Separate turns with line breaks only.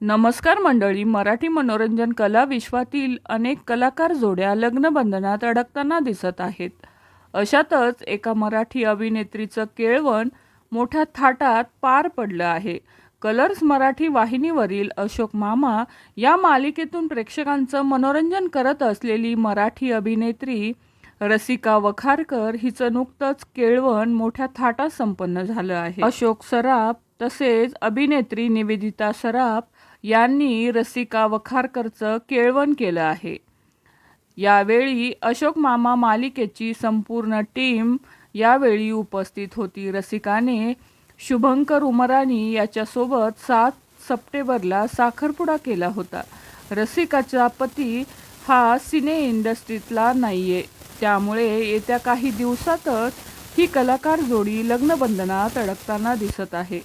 नमस्कार मंडळी मराठी मनोरंजन कला विश्वातील अनेक कलाकार जोड्या लग्नबंधनात अडकताना दिसत आहेत. अशातच एका मराठी अभिनेत्रीचं केळवण मोठ्या थाटात पार पडलं आहे. कलर्स मराठी वाहिनीवरील अशोक मामा या मालिकेतून प्रेक्षकांचं मनोरंजन करत असलेली मराठी अभिनेत्री रसिका वखारकर हिचं नुकतंच केळवण मोठ्या थाटात संपन्न झालं आहे. अशोक सराफ तसेच अभिनेत्री निवेदिता सराफ यांनी रसिका वखारकरचं केळवण केलं आहे. यावेळी अशोक मामा मालिकेची संपूर्ण टीम यावेळी उपस्थित होती. रसिकाने शुभंकर उमरानी याच्यासोबत सात सप्टेंबरला साखरपुडा केला होता. रसिकाचा पती हा सिने इंडस्ट्रीतला नाही आहे त्यामुळे येत्या काही दिवसातच ही कलाकार जोडी लग्नबंधनात अडकताना दिसत आहे.